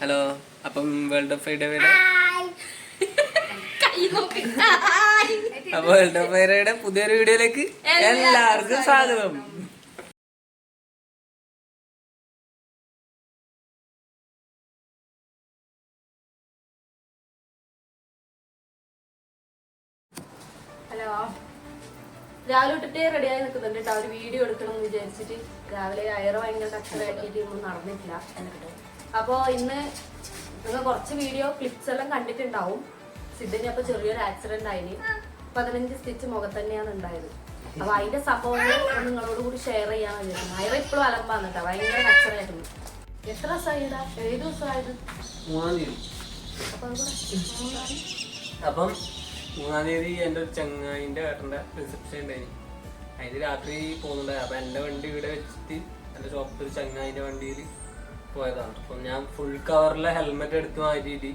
Hello അപ്പം world of ഫൈഡയുടെ അപ്പൊ world of ഫൈഡേയുടെ പുതിയൊരു വീഡിയോയിലേക്ക് എല്ലാവർക്കും സ്വാഗതം. ഹലോ. രാവിലെ തൊട്ടിട്ടേ റെഡിയായി നിൽക്കുന്നുണ്ട് കേട്ടോ. ഒരു വീഡിയോ എടുക്കണം എന്ന് വിചാരിച്ചിട്ട്. രാവിലെ അയറ് ഭയങ്കര കച്ചറാക്കിയിട്ട് ഒന്നും നടന്നിട്ടില്ല. എന്നിട്ട് അപ്പോൾ ഇന്ന് നിങ്ങൾ കുറച്ച് വീഡിയോ ക്ലിപ്സ് എല്ലാം കണ്ടിട്ടുണ്ടാവും. സിദ്ധന് അപ്പോൾ ചെറിയൊരു ആക്സിഡന്റ് ആയിന്. പതിനഞ്ച് സ്റ്റിച്ച് മുഖത്ത് തന്നെയാണ് ഉണ്ടായത്. അപ്പൊ അതിന്റെ സംഭവങ്ങൾ നിങ്ങളോട് കൂടി ഷെയർ ചെയ്യാൻ വേണ്ടിയിരുന്നു അയറ് ഇപ്പോഴും അലമ്പാന്ന് കേട്ടോ ഭയങ്കര കച്ചറായിരുന്നു എത്ര ദിവസമായിടാ ഏഴ് ദിവസമായത്? അപ്പൊ അപ്പം മൂന്നാം തീയതി എന്റെ ഒരു ചങ്ങായിന്റെ ഏട്ടന്റെ റിസപ്ഷൻ ഉണ്ടായിരുന്നു അതിന് രാത്രി പോകുന്നുണ്ടായി. അപ്പം എന്റെ വണ്ടി ഇവിടെ വെച്ചിട്ട് എന്റെ ഷോപ്പിൽ ചങ്ങായിന്റെ ചങ്ങായിന്റെ വണ്ടിയിൽ പോയതാണ്. അപ്പം ഞാൻ ഫുൾ കവറിലെ ഹെൽമെറ്റ് എടുത്ത് മാറ്റിയിട്ട്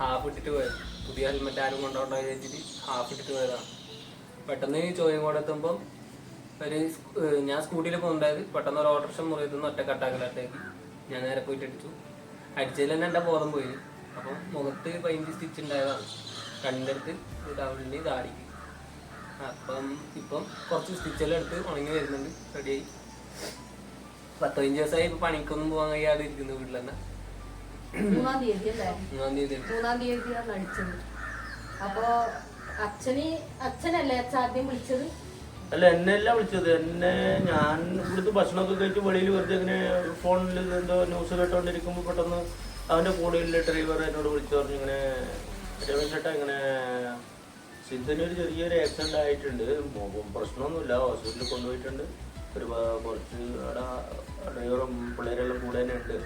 ഹാഫ് ഇട്ടിട്ട് പോയത്. പുതിയ ഹെൽമെറ്റ് ആരും കൊണ്ടോണ്ടോ വിചാരിച്ചിട്ട് ഹാഫ് ഇട്ടിട്ട് പോയതാണ്. പെട്ടെന്ന് ചോദ്യം കൂടെ എത്തുമ്പം ഒരു ഞാൻ സ്കൂട്ടിയിൽ പോകുന്നുണ്ടായത് പെട്ടെന്ന് ഒരു ഓട്ടോറിക്ഷ മുറിയിൽ നിന്ന് ഒറ്റ കട്ടാക്കലാട്ടേക്ക് ഞാൻ നേരെ പോയിട്ട് അടിച്ചു. അടിച്ചതിൽ തന്നെ എന്റെ ബോധം പോയി. അപ്പം മുഖത്ത് പതിനഞ്ച് സ്റ്റിച്ച് ഉണ്ടായതാണ്. കണ്ടെടുത്ത് ടവലിന് താടിക്ക് അപ്പം ഇപ്പം കുറച്ച് സ്റ്റിച്ചെല്ലാം എടുത്ത് ഉണങ്ങി വരുന്നുണ്ട്. റെഡിയായി പത്തഞ്ച് ദിവസമായി ഇപ്പൊ പണിക്കൊന്നും പോകാൻ കഴിയാതെ ഇരിക്കുന്നു വീട്ടിൽ തന്നെ മൂന്നാം തീയതി അല്ലേ മൂന്നാം തീയതി. മൂന്നാം തീയതിയാണ് അടിച്ചത് അപ്പോ അച്ഛന് അച്ഛനല്ലേ അച്ഛൻ ആദ്യം വിളിച്ചത്? അല്ല എന്നെ അല്ല വിളിച്ചത്. എന്നെ ഞാൻ ഇവിടുത്തെ ഭക്ഷണമൊക്കെ കഴിച്ച് വെളിയിൽ വെറുതെ ഇങ്ങനെ ഫോണിൽ എന്തോ ന്യൂസ് കേട്ടോണ്ടിരിക്കുമ്പോൾ പെട്ടെന്ന് അവന്റെ കൂടെയുള്ള ഡ്രൈവർ എന്നോട് വിളിച്ചു പറഞ്ഞു. ഇങ്ങനെ രമേശ് ചേട്ടാ ഇങ്ങനെ സിദ്ധന് ഒരു ചെറിയൊരു ആക്സിഡന്റ് ആയിട്ടുണ്ട്. പ്രശ്നമൊന്നുമില്ല. ഹോസ്പിറ്റലിൽ കൊണ്ടുപോയിട്ടുണ്ട്. ഒരു കുറച്ച് അവിടെ ഡ്രൈവറും പിള്ളേരെല്ലാം കൂടെ തന്നെ ഉണ്ട്.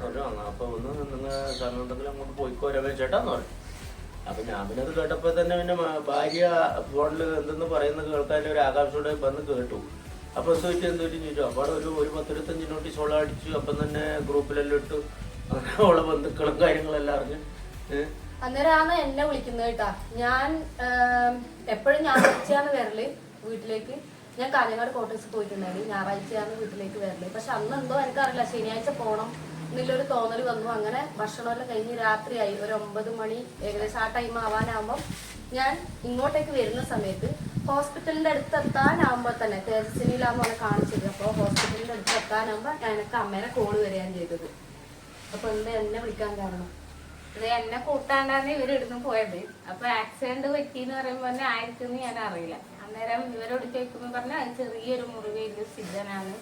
പറഞ്ഞു വന്നു. അപ്പോൾ ഒന്ന് നിങ്ങൾ കർണാടകത്തിൽ അങ്ങോട്ട് പോയിക്കോ രമേശ് ചേട്ടാന്ന് പറഞ്ഞു. അപ്പം ഞാൻ പിന്നെ അത് കേട്ടപ്പോൾ തന്നെ പിന്നെ ഭാര്യ ഫോണിൽ എന്തെന്ന് പറയുന്നത് കേൾക്കാൻ ഒരു ആകാംക്ഷയോടെ വന്ന് കേട്ടു. അപ്പോൾ എന്ത് പറ്റി എന്ത് പറ്റി ചോദിച്ചു? അപ്പോൾ ഒരു ഒരു പത്തിരുപത്തഞ്ച് നോട്ടീസ് ഓളം അടിച്ചു. അപ്പം തന്നെ ഗ്രൂപ്പിലെല്ലാം ഇട്ടു. അങ്ങനെ ഓളെ ബന്ധുക്കളും കാര്യങ്ങളെല്ലാം അറിഞ്ഞു. അന്നേരമാണ് എന്നെ വിളിക്കുന്നത് കേട്ടാ. ഞാൻ എപ്പോഴും ഞാൻ ഞായറാഴ്ചയാണ് വരൽ വീട്ടിലേക്ക്. ഞാൻ കാഞ്ഞങ്ങാട് കോട്ടേഴ്സ് പോയിട്ടുണ്ടായിരുന്നു. ഞായറാഴ്ചയാണ് വീട്ടിലേക്ക് വരൽ. പക്ഷെ അന്ന് എന്തോ എനിക്കറിയില്ല ശനിയാഴ്ച പോകണം എന്നുള്ളൊരു തോന്നൽ വന്നു. അങ്ങനെ ഭക്ഷണമെല്ലാം കഴിഞ്ഞ് രാത്രിയായി. ഒരു ഒമ്പത് മണി ഏകദേശം ആ ടൈം ആവാനാകുമ്പോൾ ഞാൻ ഇങ്ങോട്ടേക്ക് വരുന്ന സമയത്ത് ഹോസ്പിറ്റലിന്റെ അടുത്ത് എത്താനാകുമ്പോൾ തന്നെ തേജസ്വിനിയിലാകുമ്പോൾ അവളെ കാണിച്ചത്. അപ്പോൾ ഹോസ്പിറ്റലിന്റെ അടുത്ത് എത്താനാകുമ്പോൾ എനിക്ക് അമ്മേനെ കോൾ വരികയാണ് ചെയ്തത്. അപ്പൊ എന്താ എന്നെ വിളിക്കാൻ കാരണം. ഇത് എന്നെ കൂട്ടാണ്ടാണ് ഇവരിടുന്ന് പോയത്. അപ്പൊ ആക്സിഡന്റ് പറ്റിന്ന് പറയുമ്പോ തന്നെ ആയിരിക്കും ഞാൻ അറിയില്ല. അന്നേരം ഇവരോട് ചോദിക്കുമ്പോൾ പറഞ്ഞാൽ അത് ചെറിയൊരു മുറിവേൽ സിദ്ധനാണ്.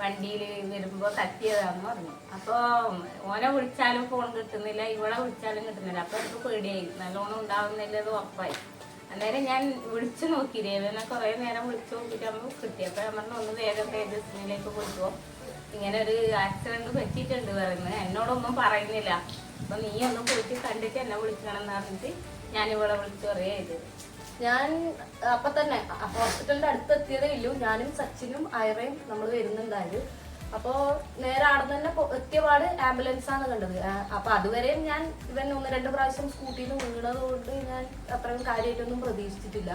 വണ്ടിയിൽ വരുമ്പോൾ തട്ടിയതാന്ന് പറഞ്ഞു. അപ്പോൾ ഓനെ വിളിച്ചാലും ഫോൺ കിട്ടുന്നില്ല ഇവളെ വിളിച്ചാലും കിട്ടുന്നില്ല. അപ്പോൾ എനിക്ക് പേടിയായി. നല്ലോണം ഉണ്ടാവുന്നില്ലത് ഉറപ്പായി. അന്നേരം ഞാൻ വിളിച്ചു നോക്കി. രേവനെ കുറേ നേരം വിളിച്ചു നോക്കിയിട്ടാകുമ്പോൾ കിട്ടി അപ്പോൾ ഞാൻ പറഞ്ഞു ഒന്ന് വേഗം തേജസ്വിനിലേക്ക് കൊണ്ടുപോകും ഇങ്ങനെ ഒരു ആക്സിഡന്റ് പറ്റിയിട്ടുണ്ട് പറയുന്നത് എന്നോടൊന്നും പറയുന്നില്ല. അപ്പം നീ ഒന്ന് പോയിട്ട് കണ്ടിട്ട് എന്നെ വിളിക്കണം എന്ന് പറഞ്ഞിട്ട് ഞാനിവിടെ വിളിച്ചു പറയാ ചെയ്തത്. ഞാൻ അപ്പൊ തന്നെ ഹോസ്പിറ്റലിന്റെ അടുത്ത് എത്തിയതേ ഇല്ലു ഞാനും സച്ചിനും ഐറയും നമ്മൾ വരുന്നുണ്ടായത് അപ്പോ നേരെ അവിടെ തന്നെ എത്തിയപാട് എത്തിയ പാട് ആംബുലൻസ് ആണ് കണ്ടത്. അപ്പൊ അതുവരെയും ഞാൻ ഇവൻ ഒന്ന് രണ്ട് പ്രാവശ്യം സ്കൂട്ടിയിൽ നിന്ന് വീണത് കൊണ്ട് ഞാൻ അത്രയും കാര്യമായിട്ടൊന്നും പ്രതീക്ഷിച്ചിട്ടില്ല.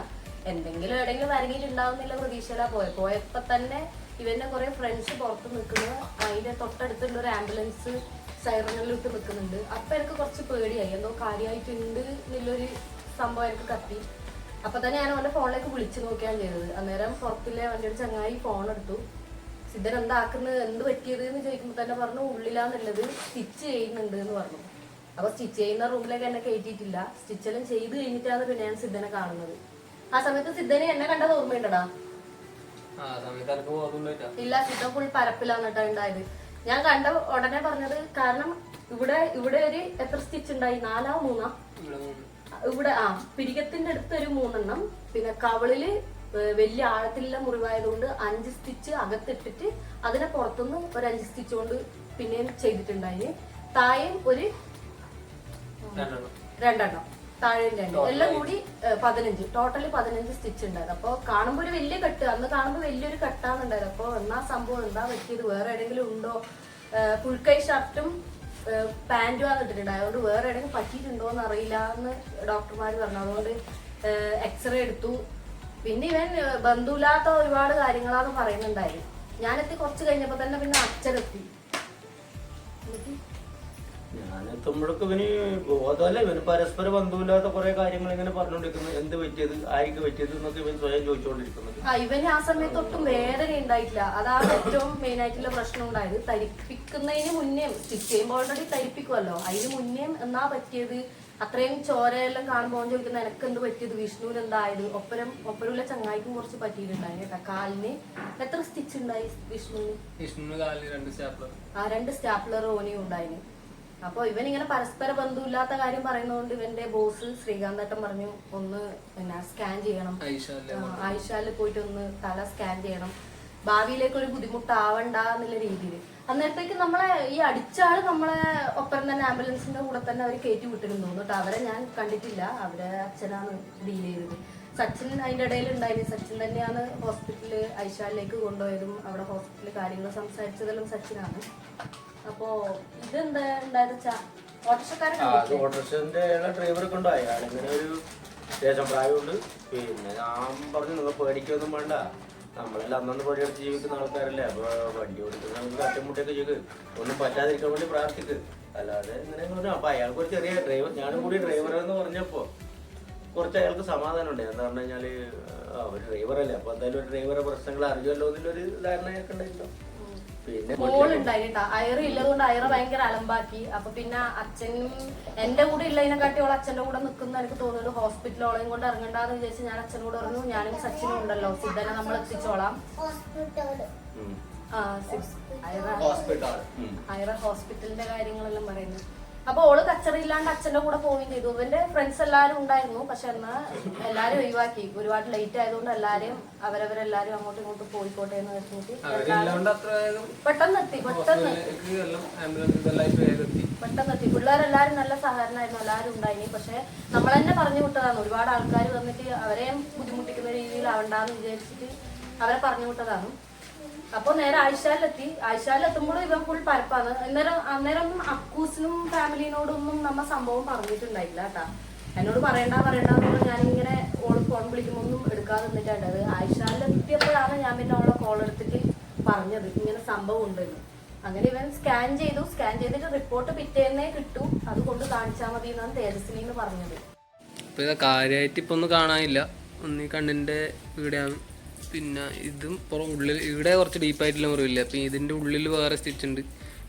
എന്തെങ്കിലും എവിടെയെങ്കിലും വരങ്ങിയിട്ടുണ്ടാവുന്നില്ല പ്രതീക്ഷയിലാ പോയത് പോയപ്പോ തന്നെ ഇവന്റെ കുറെ ഫ്രണ്ട്സ് പുറത്ത് നിൽക്കുന്നു അതിന്റെ തൊട്ടടുത്തുള്ള ഒരു ആംബുലൻസ് സൈറനിലിട്ട് നിൽക്കുന്നുണ്ട്. അപ്പൊ എനിക്ക് കുറച്ച് പേടിയായി. എന്തോ കാര്യമായിട്ടുണ്ട് എന്നുള്ളൊരു സംഭവം എനിക്ക് കത്തി. അപ്പൊ തന്നെ ഞാൻ അവന്റെ ഫോണിലേക്ക് വിളിച്ചു നോക്കിയാണ് ചെയ്തത്. അന്നേരം പുറത്തില്ലേ അവന്റെ ഒരു ചങ്ങായി ഫോൺ എടുത്തു. സിദ്ധൻ എന്താക്കുന്നത് എന്ത് പറ്റിയത്? എന്ന് ചോദിക്കുമ്പോൾ തന്നെ പറഞ്ഞു ഉള്ളിലാന്നുള്ളത് സ്റ്റിച്ച് ചെയ്യുന്നുണ്ട് എന്ന് പറഞ്ഞു. അപ്പൊ സ്റ്റിച്ച് ചെയ്യുന്ന റൂമിലേക്ക് എന്നെ കയറ്റിയിട്ടില്ല സ്റ്റിച്ചെല്ലാം ചെയ്ത് കഴിഞ്ഞിട്ടാണ് പിന്നെ ഞാൻ സിദ്ധനെ കാണുന്നത്. ആ സമയത്ത് സിദ്ധനെ എന്നെ കണ്ടത് ഓർമ്മയുണ്ടടാ? ഇല്ല. സിദ്ധൻ ഫുൾ പരപ്പിലാന്നിട്ടാ ഉണ്ടായത്. ഞാൻ കണ്ട ഉടനെ പറഞ്ഞത് കാരണം ഇവിടെ ഇവിടെ ഒരു എത്ര സ്റ്റിച്ച് ഉണ്ടായി? നാലാ മൂന്നാ. ഇവിടെ ആ പിരികത്തിന്റെ അടുത്ത് ഒരു മൂന്നെണ്ണം. പിന്നെ കവളിൽ വലിയ ആഴത്തിലുള്ള മുറിവായതുകൊണ്ട് അഞ്ച് സ്റ്റിച്ച് അകത്തിട്ടിട്ട് അതിനെ പുറത്തുനിന്ന് ഒരു അഞ്ച് സ്റ്റിച്ച് കൊണ്ട് പിന്നെയും ചെയ്തിട്ടുണ്ടായിന്. താഴെയും ഒരു രണ്ടെണ്ണം. താഴെയും രണ്ട്. എല്ലാം കൂടി പതിനഞ്ച്. ടോട്ടലി പതിനഞ്ച് സ്റ്റിച്ച് ഉണ്ടായത്. അപ്പൊ കാണുമ്പോ ഒരു വലിയ കെട്ട്. അന്ന് കാണുമ്പോ വലിയൊരു കെട്ടാന്നുണ്ടായത് അപ്പൊ എന്നാ സംഭവം? എന്താ പറ്റിയത്? വേറെ എവിടെയെങ്കിലും ഉണ്ടോ? ഫുൾ കൈ ഷർട്ടും പാന്റും ആണ് ഇട്ടിട്ടുണ്ട് അതുകൊണ്ട് വേറെ എവിടെയെങ്കിലും പറ്റിയിട്ടുണ്ടോ എന്ന് അറിയില്ല എന്ന് ഡോക്ടർമാർ പറഞ്ഞു. അതുകൊണ്ട് എക്സ്റേ എടുത്തു. പിന്നെ ഇവൻ ബന്ധുവില്ലാത്ത ഒരുപാട് കാര്യങ്ങളാണ് പറയുന്നുണ്ടായിരുന്നു ഞാനെത്തി കുറച്ച് കഴിഞ്ഞപ്പോ തന്നെ പിന്നെ അച്ഛനെത്തി. ഞാനെത്തുമ്പോഴൊക്കെ ഇവന് ബോധമല്ല. ഇവന് പരസ്പര ബന്ധമില്ലാത്ത കുറെ കാര്യങ്ങൾ ഇങ്ങനെ പറഞ്ഞുകൊണ്ടിരിക്കുന്നു. എന്ത് പറ്റിയത്? ആർക്ക് പറ്റിയത്? എന്നൊക്കെ ഇവൻ സ്വയം ചോദിച്ചുകൊണ്ടിരിക്കുന്നത് ആ ഇവന് ആ സമയത്ത് ഒട്ടും വേദന ഉണ്ടായിട്ടില്ല. അതാണ് ഏറ്റവും മെയിൻ ആയിട്ടുള്ള പ്രശ്നം ഉണ്ടായത്. തരിപ്പിക്കുന്നതിന് മുന്നേ സ്റ്റിച്ച് ചെയ്യുമ്പോൾ ഓൾറെഡി തരിപ്പിക്കുമല്ലോ അതിന് മുന്നേ എന്നാ പറ്റിയത്? അത്രയും ചോരയെല്ലാം കാണുമ്പോൾ ചോദിക്കുന്ന എനക്ക് എന്ത് പറ്റിയത്? വിഷ്ണുവിന് എന്തായത്? ഒപ്പരം ഒപ്പരമുള്ള ചങ്ങായിക്കും കുറച്ച് പറ്റിയിട്ടുണ്ടായി കേട്ടോ. കാലിന് എത്ര സ്റ്റിച്ച് ഉണ്ടായി വിഷ്ണുവിന്? വിഷ്ണു കാലിൽ രണ്ട് സ്റ്റാപ്ലർ ആ രണ്ട് സ്റ്റാപ്ലർ ഓനിയും ഉണ്ടായിന്. അപ്പൊ ഇവൻ ഇങ്ങനെ പരസ്പര ബന്ധമില്ലാത്ത കാര്യം പറയുന്നതുകൊണ്ട് ഇവന്റെ ബോസ് ശ്രീകാന്തട്ടൻ പറഞ്ഞു ഒന്ന് പിന്നെ സ്കാൻ ചെയ്യണം. ആയിഷാലിൽ പോയിട്ട് ഒന്ന് തല സ്കാൻ ചെയ്യണം. ഭാവിയിലേക്ക് ഒരു ബുദ്ധിമുട്ടാവണ്ട എന്നുള്ള രീതിയിൽ അന്നേരത്തേക്ക് നമ്മളെ ഈ അടിച്ചാൾ നമ്മളെ ഒപ്പം തന്നെ ആംബുലൻസിന്റെ കൂടെ തന്നെ അവർ കയറ്റി വിട്ടിരുന്നു. കേട്ടോ അവരെ ഞാൻ കണ്ടിട്ടില്ല. അവരെ അച്ഛനാണ് ഡീൽ ചെയ്തത്. സച്ചിൻ അതിന്റെ ഇടയിൽ ഉണ്ടായിരുന്നു. സച്ചിൻ തന്നെയാണ് ഹോസ്പിറ്റലിൽ ഐഷാലിലേക്ക് കൊണ്ടുപോയതും അവിടെ ഹോസ്പിറ്റലിൽ കാര്യങ്ങൾ സംസാരിച്ചതെല്ലാം സച്ചിനാണ്. അപ്പോ ഇതെന്താ ഉണ്ടായത് അത് ഓട്ടോറിക്ഷന്റെ ഡ്രൈവറെ കൊണ്ടോ അയാളിങ്ങനെ ഒരു ശേഷം പ്രായമുണ്ട്. പിന്നെ ഞാൻ പറഞ്ഞു നിങ്ങൾ പേടിക്കൊന്നും വേണ്ട. നമ്മളെല്ലാം അന്നന്ന് പണിയെടുത്ത് ജീവിക്കുന്ന ആൾക്കാരല്ലേ. അപ്പൊ വണ്ടി ഓടിക്കുന്ന തട്ടിമുട്ടൊക്കെ ചെയ്ത് ഒന്നും പറ്റാതിരിക്കാൻ വേണ്ടി പ്രാർത്ഥിക്ക്. അല്ലാതെ ഇങ്ങനെ അപ്പൊ അയാൾക്ക് ഒരു ചെറിയ ഡ്രൈവർ ഞാനും കൂടി ഡ്രൈവർ എന്ന് പറഞ്ഞപ്പോ കുറച്ച് അയാൾക്ക് സമാധാനം ഉണ്ട് എന്താ പറഞ്ഞു കഴിഞ്ഞാൽ ആ, ഒരു ഡ്രൈവറല്ലേ അപ്പൊ എന്തായാലും ഒരു ഡ്രൈവറെ പ്രശ്നങ്ങൾ അറിയുമല്ലോ എന്നുള്ളൊരു ധാരണ അയാൾക്ക് ഉണ്ടായിട്ടോ. പിന്നെ മോൾ ഉണ്ടായിട്ടാ. അയറ് ഇല്ലതുകൊണ്ട് അയറ് ഭയങ്കര അലമ്പാക്കി. അപ്പൊ പിന്നെ അച്ഛനും എന്റെ കൂടെ ഇല്ലതിനെക്കാട്ടി ഓൾ അച്ഛന്റെ കൂടെ നിൽക്കുന്ന എനിക്ക് തോന്നുന്നു ഹോസ്പിറ്റലിൽ ഓളെയും കൊണ്ട് ഇറങ്ങണ്ടെന്ന് വിചാരിച്ച് ഞാൻ അച്ഛനോട് പറഞ്ഞു ഞാനും സച്ചിനും ഉണ്ടല്ലോ. സിദ്ധനെ നമ്മൾ എത്തിച്ചോളാം. ആ. അയറ ഹോസ്പിറ്റലിന്റെ കാര്യങ്ങളെല്ലാം പറയുന്നു. അപ്പൊ ഓൾ കച്ചറിയില്ലാണ്ട് അച്ഛന്റെ കൂടെ പോവുകയും ചെയ്തു. ഇവന്റെ ഫ്രണ്ട്സ് എല്ലാരും ഉണ്ടായിരുന്നു. പക്ഷെ എന്നാ എല്ലാരും ഒഴിവാക്കി. ഒരുപാട് ലേറ്റ് ആയതുകൊണ്ട് എല്ലാരും അവരവരെല്ലാരും അങ്ങോട്ടും ഇങ്ങോട്ടും പോയിക്കോട്ടെ എന്ന് വെച്ചിട്ട് പെട്ടെന്ന് എത്തി പെട്ടെന്ന്. പെട്ടെന്ന് എത്തി. പിള്ളേരെല്ലാരും നല്ല സഹകരണമായിരുന്നു. എല്ലാരും ഉണ്ടായിനി. പക്ഷെ നമ്മൾ തന്നെ പറഞ്ഞു വിട്ടതാണ്. ഒരുപാട് ആൾക്കാർ വന്നിട്ട് അവരെയും ബുദ്ധിമുട്ടിക്കുന്ന രീതിയിൽ ആവണ്ടാന്ന് വിചാരിച്ചിട്ട് അവരെ പറഞ്ഞു വിട്ടതാണ്. അപ്പൊ നേരെ ആയിഷാലെത്തി. ആയിഷാലിലെത്തുമ്പോൾ ഇവൻ ഫുൾ പരപ്പാണ്. അന്നേരം അന്നേരം അക്കൂസിനും ഫാമിലിനോടൊന്നും നമ്മ സംഭവം പറഞ്ഞിട്ടുണ്ടായില്ല കേട്ടാ. എന്നോട് പറയണ്ട പറയണ്ട എന്ന് പറഞ്ഞ് ഞാനിങ്ങനെ ഓൾ ഫോൺ വിളിക്കുമ്പോൾ ഒന്നും എടുക്കാതെ നിന്നിട്ടുണ്ടത് ആയിഷാലെത്തിയപ്പോഴാണ് ഞാൻ പിന്നെ അവളെ കോൾ എടുത്തിട്ട് പറഞ്ഞത്. ഇങ്ങനെ സംഭവം ഉണ്ടെന്ന്. അങ്ങനെ ഇവൻ സ്കാൻ ചെയ്തു. സ്കാൻ ചെയ്തിട്ട് റിപ്പോർട്ട് പിറ്റേന്നേ കിട്ടും. അതുകൊണ്ട് കാണിച്ചാൽ മതി എന്നാണ് തേജസ്വിനി എന്ന് പറഞ്ഞത് ഇപ്പൊ കാര്യമായിട്ട് ഇപ്പൊ ഒന്നും കാണാനില്ല. ഒന്നീ കണ്ണിന്റെ ഇവിടെയാണ്. പിന്നെ ഇതും പുറം ഉള്ളിൽ ഇവിടെ കുറച്ച് ഡീപ്പായിട്ടുള്ള മുറിവില്ല? അപ്പം ഇതിന്റെ ഉള്ളിൽ വേറെ സ്റ്റിച്ച് ഉണ്ട്.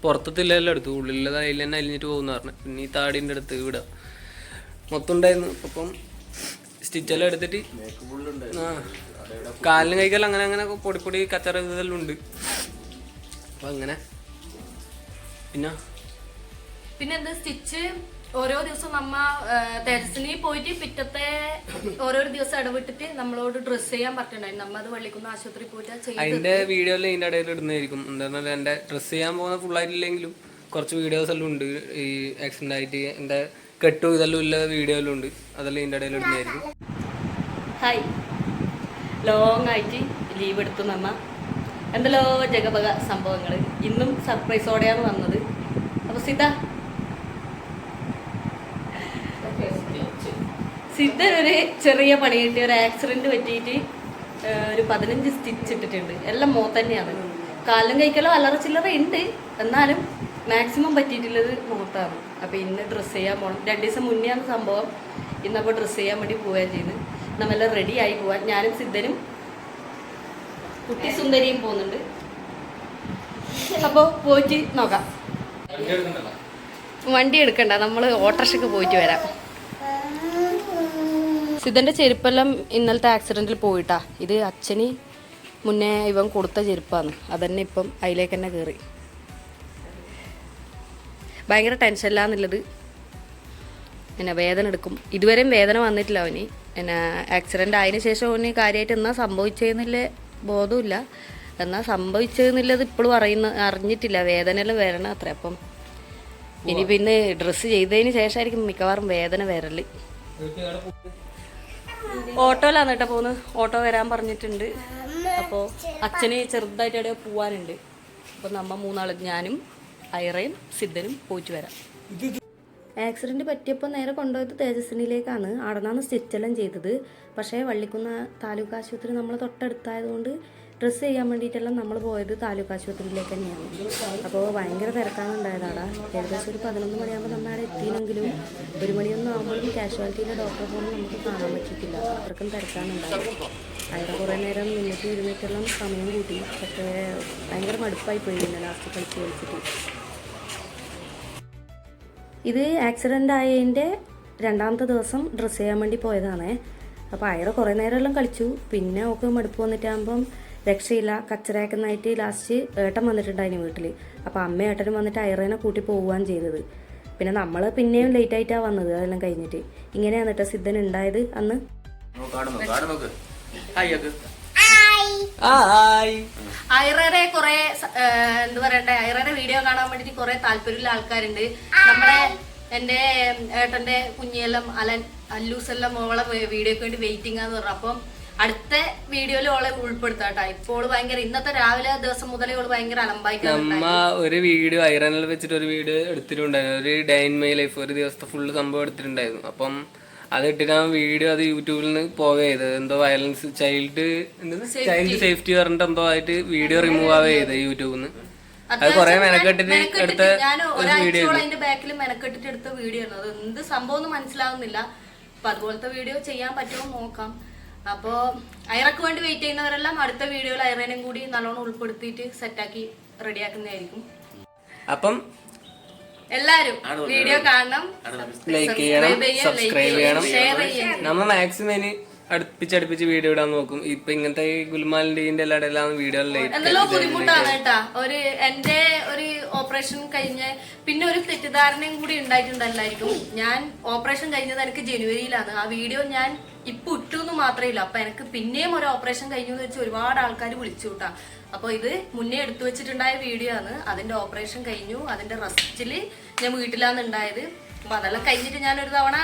പുറത്തത്തില്ലെല്ലാം എടുത്തു ഉള്ളിലത് അതിൽ തന്നെ അലിഞ്ഞിട്ട് പോകുന്ന പറഞ്ഞു. പിന്നെ ഈ താടിന്റെ അടുത്ത് ഇവിടെ. മൊത്തം ഉണ്ടായിരുന്നു. അപ്പം സ്റ്റിച്ചെല്ലാം എടുത്തിട്ട് ആ കാലിന് കൈക്കെല്ലാം അങ്ങനെ അങ്ങനെ പൊടി പൊടി കച്ചറ ഇതെല്ലാം ഉണ്ട്. അപ്പം അങ്ങനെ. പിന്നെ? പിന്നെന്താ സ്റ്റിച്ച് ഓരോ ദിവസം നമ്മ തെരസിനി പോയിട്ട് പിറ്റത്തെ ഓരോരോ ദിവസം ഇടവിട്ടിട്ട് നമ്മളോട് ഡ്രസ് ചെയ്യാൻ പറഞ്ഞിട്ടുണ്ടായിരുന്നു. നമ്മ അത് വള്ളിക്കുന്ന ആശുപത്രി പോയിട്ട് അതിന്റെ വീഡിയോയിൽ ഇതിന്റെ ഇടയിൽ ഇടുന്നതായിരിക്കും. എന്താണെന്നാൽ എന്റെ ഡ്രസ് ചെയ്യാൻ പോകുന്ന ഫുൾ ആയിട്ടില്ലെങ്കിലും കുറച്ച് വീഡിയോസ് എല്ലാം ഉണ്ട്. ഈ ആക്സിഡന്റ് ആയിട്ട് എന്റെ കെട്ടു ഇതെല്ലാം ഉള്ള വീഡിയോ എല്ലാം ഉണ്ട്. അതെല്ലാം ഇതിന്റെ ഇടയിൽ ഇടുന്നതായിരിക്കും. ഹായ് ലോങ് ആയിട്ട് ലീവ് എടുത്തു നമ്മ. എന്തല്ലോ ജഗപക സംഭവങ്ങൾ ഇന്നും സർപ്രൈസോടെയാണ് വന്നത്. അപ്പൊ സിദ്ധ സിദ്ധൻ ഒരു ചെറിയ പണി കിട്ടി ഒരു ആക്സിഡന്റ് പറ്റിയിട്ട് ഒരു പതിനഞ്ച് സ്റ്റിച്ച് ഇട്ടിട്ടുണ്ട്. എല്ലാം മോ തന്നെയാണ്. കാലും കഴിക്കലോ അല്ലറ ചില്ലറ ഉണ്ട്. എന്നാലും മാക്സിമം പറ്റിയിട്ടുള്ളത് മുഖത്താണ് അപ്പോൾ ഇന്ന് ഡ്രസ്സ് ചെയ്യാൻ പോകണം രണ്ട് ദിവസം മുന്നെയാണ് സംഭവം. ഇന്നപ്പോൾ ഡ്രസ്സ് ചെയ്യാൻ വേണ്ടി പോവുകയാണ് ചെയ്യുന്നത് നമ്മളെല്ലാം റെഡി ആയി പോവാൻ. ഞാനും സിദ്ധനും കുട്ടി സുന്ദരിയും പോകുന്നുണ്ട്. അപ്പോൾ പോയിട്ട് നോക്കാം. വണ്ടി എടുക്കണ്ട. നമ്മൾ ഓട്ടോറിക്ഷക്ക് പോയിട്ട് വരാം. സിദ്ധന്റെ ചെരുപ്പെല്ലാം ഇന്നലത്തെ ആക്സിഡന്റിൽ പോയിട്ടാ. ഇത് അച്ഛന് മുന്നേ ഇവൻ കൊടുത്ത ചെരുപ്പാണ്. അതന്നെ ഇപ്പം അതിലേക്ക് തന്നെ കയറി ഭയങ്കര ടെൻഷനിലാന്നുള്ളത്. പിന്നെ വേദന എടുക്കും. ഇതുവരെയും വേദന വന്നിട്ടില്ല അവന്. പിന്നെ ആക്സിഡന്റ് ആയതിനു ശേഷം അവന് കാര്യമായിട്ട് എന്നാ സംഭവിച്ചതെന്നില്ല ബോധമില്ല എന്നാൽ സംഭവിച്ചതെന്നുള്ളത് ഇപ്പോഴും അറിയുന്ന അറിഞ്ഞിട്ടില്ല. വേദനയെല്ലാം വരണം അത്ര. അപ്പം ഇനി പിന്നെ ഡ്രസ്സ് ചെയ്തതിന് ശേഷമായിരിക്കും മിക്കവാറും വേദന വരൽ. ഓട്ടോയിലാണ് കേട്ടോ പോകുന്നത് ഓട്ടോ വരാൻ പറഞ്ഞിട്ടുണ്ട്. അപ്പോൾ അച്ഛന് ചെറുതായിട്ട് എവിടെയോ പോവാനുണ്ട്. അപ്പോൾ നമ്മ മൂന്നാൾ ഞാനും ഐറയും സിദ്ധനും പോയിട്ട് വരാം. ആക്സിഡന്റ് പറ്റിയപ്പോൾ നേരെ കൊണ്ടുപോയത് തേജസ്വിനിയിലേക്കാണ്. അവിടെ നിന്നാണ് സ്റ്റിച്ചെല്ലാം ചെയ്തത്. പക്ഷേ വള്ളിക്കുന്ന താലൂക്ക് ആശുപത്രി നമ്മൾ തൊട്ടടുത്തായതുകൊണ്ട് ഡ്രസ്സ് ചെയ്യാൻ വേണ്ടിയിട്ടെല്ലാം നമ്മൾ പോയത് താലൂക്ക് ആശുപത്രിയിലേക്ക് തന്നെയാണ്. അപ്പോൾ ഭയങ്കര തിരക്കാണ് ഉണ്ടായതാടാ ഏകദേശം ഒരു പതിനൊന്ന് മണിയാകുമ്പോൾ നമ്മൾ അവിടെ എത്തിയെങ്കിലും ഒരു മണിയൊന്നും ആകുമ്പോഴും കാഷ്വാലിറ്റിയിലെ ഡോക്ടറെ പോലും നമുക്ക് കാണാൻ പറ്റിയിട്ടില്ല. അത്രക്കും തിരക്കാണ് ഉണ്ടായത് അവിടെ കുറേ നേരം നിന്നിട്ട് ഇരുന്നിട്ടെല്ലാം സമയം കൂട്ടി. പക്ഷേ ഭയങ്കര മടുപ്പായി പോയി ലാസ്റ്റ് കളിച്ച് കളിച്ചിട്ട്. ഇത് ആക്സിഡന്റ് ആയതിന്റെ രണ്ടാമത്തെ ദിവസം ഡ്രസ്സ് ചെയ്യാൻ വേണ്ടി പോയതാണേ. അപ്പോൾ അയറ കുറേ നേരമെല്ലാം കളിച്ചു. പിന്നെ ഒക്കെ മടുപ്പ് വന്നിട്ടാകുമ്പം രക്ഷയില്ല കച്ചറയാക്കുന്നതായിട്ട് ലാസ്റ്റ് ഏട്ടൻ വന്നിട്ടുണ്ടായിരുന്നു വീട്ടിൽ അപ്പോൾ അമ്മ ഏട്ടനും വന്നിട്ട് അയറേനെ കൂട്ടി പോവുകയാണ് ചെയ്തത്. പിന്നെ നമ്മൾ പിന്നെയും ലേറ്റ് ആയിട്ടാണ് വന്നത് അതെല്ലാം കഴിഞ്ഞിട്ട്. ഇങ്ങനെയാണ് കേട്ടോ സിദ്ധൻ ഉണ്ടായത് അന്ന്. കാണുന്നു കൊറേ എന്താ പറയണ്ടേ ഐറയുടെ വീഡിയോ കാണാൻ വേണ്ടിട്ട് കുറെ താല്പര്യമുള്ള ആൾക്കാരുണ്ട്. നമ്മളെ എന്റെ ഏട്ടന്റെ കുഞ്ഞിയെല്ലാം അലൻ അല്ലൂസെല്ലാം മോളെ വീഡിയോക്ക് വേണ്ടി വെയിറ്റിംഗ് ആന്ന് പറഞ്ഞു. അപ്പം അടുത്ത വീഡിയോയിൽ ഓളെ ഉൾപ്പെടുത്താട്ടാ ഇപ്പോൾ ഭയങ്കര ഇന്നത്തെ രാവിലെ ദിവസം മുതലേ ഓൾ ഭയങ്കര അലമ്പായിട്ടാണ് നമ്മ ഒരു വീഡിയോ ഐറനിൽ വെച്ചിട്ട് ഒരു വീഡിയോ എടുത്തിട്ടുണ്ടായിരുന്നു. ഒരു ഡേ ഇൻ മൈ ലൈഫ് ഒരു ദിവസത്തെ ഫുള്ള് സംഭവം എടുത്തിട്ടുണ്ടായിരുന്നു. അപ്പം അത് ഇട്ടിട്ട് ആ വീഡിയോ അത് യൂട്യൂബിൽ നിന്ന് പോവേ ചെയ്തത്. എന്തോ വയലൻസ് ചൈൽഡ് ചൈൽഡ് സേഫ്റ്റി പറഞ്ഞിട്ട് എന്തോ ആയിട്ട് വീഡിയോ റിമൂവ് ആവേ ചെയ്തത് യൂട്യൂബിൽ നിന്ന്. അത് കൊറേ മെനക്കെട്ടിട്ട് എടുത്ത ഞാൻ ഒരു വീഡിയോ ഒരാഴ്ചയോളം അതിന്റെ ബാക്കിൽ മെനക്കെട്ടിട്ട് എടുത്ത വീഡിയോ ആണ് അത് എന്ത് സംഭവം ഒന്നും മനസ്സിലാവുന്നില്ല. അപ്പൊ അതുപോലത്തെ വീഡിയോ ചെയ്യാൻ പറ്റുമോ നോക്കാം. അപ്പോ അയറക്ക് വേണ്ടി വെയിറ്റ് ചെയ്യുന്നവരെല്ലാം അടുത്ത വീഡിയോയിൽ അയറേനും കൂടി നല്ലോണം ഉൾപ്പെടുത്തിയിട്ട് സെറ്റാക്കി റെഡിയാക്കുന്നതായിരിക്കും അപ്പം എല്ലാരും വീഡിയോ കാണണം. ലൈക്ക് ചെയ്യണം സബ്സ്ക്രൈബ് ചെയ്യണം ഷെയർ ചെയ്യണം. നമ്മൾ മാക്സിമം അടുപ്പിച്ചടുപ്പിച്ച് വീഡിയോ ഇടാൻ നോക്കും. ഇപ്പൊ ഇങ്ങനത്തെ ഗുൽമാലിന്റെ എല്ലാ വീഡിയോ എന്തെല്ലോ ബുദ്ധിമുട്ടാണ് കേട്ടാ. ഒരു എന്റെ ഒരു ഓപ്പറേഷൻ കഴിഞ്ഞ് പിന്നെ ഒരു തെറ്റിദ്ധാരണയും കൂടി ഉണ്ടായിട്ടുണ്ടല്ലായിരിക്കും. ഞാൻ ഓപ്പറേഷൻ കഴിഞ്ഞത് എനിക്ക് ജനുവരിയിലാണ്. ആ വീഡിയോ ഞാൻ ഇപ്പൊ ഇട്ടു എന്ന് മാത്രമേ ഇല്ല അപ്പൊ എനിക്ക് പിന്നെയും ഒരു ഓപ്പറേഷൻ കഴിഞ്ഞു എന്ന് വെച്ച് ഒരുപാട് ആൾക്കാർ വിളിച്ചു കൂട്ടാ. അപ്പൊ ഇത് മുന്നേ എടുത്തു വെച്ചിട്ടുണ്ടായ വീഡിയോ ആണ്. അതിന്റെ ഓപ്പറേഷൻ കഴിഞ്ഞു. അതിന്റെ റെസ്റ്റിൽ ഞാൻ വീട്ടിലാണ് ഉണ്ടായത്. അപ്പൊ അതെല്ലാം കഴിഞ്ഞിട്ട് ഞാൻ ഒരു തവണ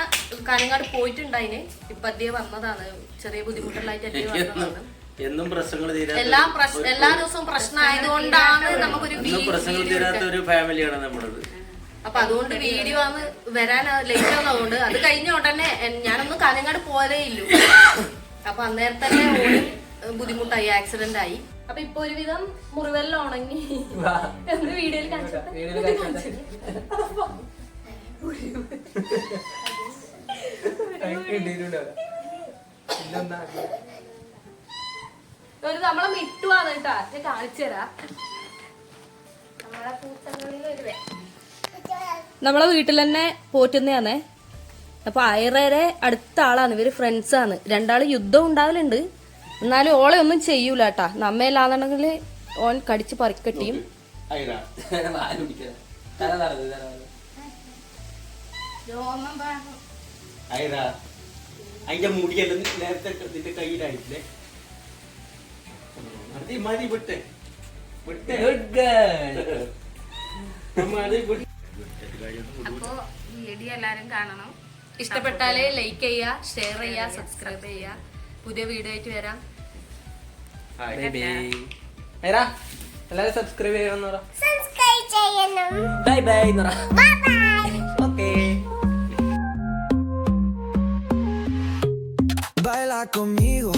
കാനങ്ങാട് പോയിട്ടുണ്ടായിന്. ഇപ്പൊ അധികം വന്നതാണ്. ചെറിയ ബുദ്ധിമുട്ടുള്ളതായിട്ട് അധികം വന്നതാണ്. എന്നും പ്രശ്നങ്ങൾ തീരാത്ത എല്ലാ പ്രശ്നം എല്ലാ ദിവസവും പ്രശ്നമായതുകൊണ്ടാണ് നമുക്കൊരു പ്രശ്നങ്ങൾ തീരാത്ത ഒരു ഫാമിലിയാണ് നമ്മളത്. അപ്പൊ അതുകൊണ്ട് വീഡിയോ ആണ് വരാൻ ലേറ്റ് ആവുന്നതുകൊണ്ട് അത് കഴിഞ്ഞ ഉടനെ ഞാനൊന്നും കാനങ്ങാട് പോയതേ ഇല്ലു. അപ്പൊ അന്നേരം തന്നെ ഓടി ബുദ്ധിമുട്ടായി ആക്സിഡന്റ് ആയി. അപ്പൊ ഇപ്പൊ ഒരുവിധം മുറിവെല്ലാം ഉണങ്ങി. എന്ന് വീഡിയോയിൽ കാണിച്ചു ഒരു നമ്മളെ മിട്ടുവാണ് കേട്ടാ. ഞാൻ കാണിച്ചു തരാം. നമ്മളെ ഒരു നമ്മളെ വീട്ടിൽ തന്നെ പോറ്റുന്നതാണേ അപ്പൊ അയറേരെ അടുത്ത ആളാണ്. ഇവർ ഫ്രണ്ട്സ് ആണ്. രണ്ടാൾ യുദ്ധം ഉണ്ടാവലുണ്ട്. എന്നാലും ഓളെ ഒന്നും ചെയ്യൂല കേട്ടാ. നമ്മയിലാന്നുണ്ടെങ്കിൽ ഓൻ കടിച്ച് പറിക്കട്ടിയും. അയതാ അതിന്റെ മുടിയെല്ലാം നേരത്തെ നിന്റെ കയ്യിലായിട്ടില്ലേ? മതി മതി വിട്ടെ. വിട്ടെ. അപ്പോ വീഡിയോ എല്ലാരും കാണണം. ഇഷ്ടപ്പെട്ടാലേ ലൈക്ക് ചെയ്യുക ഷെയർ ചെയ്യാ സബ്സ്ക്രൈബ് ചെയ്യാ. പുതിയ വീഡിയോ ആയിട്ട് വരാം. ബൈ ബൈ ഐറാ എല്ലാരും സബ്സ്ക്രൈബ് ചെയ്യണം സബ്സ്ക്രൈബ് ചെയ്യണം. Bye bye bye bye Baila conmigo,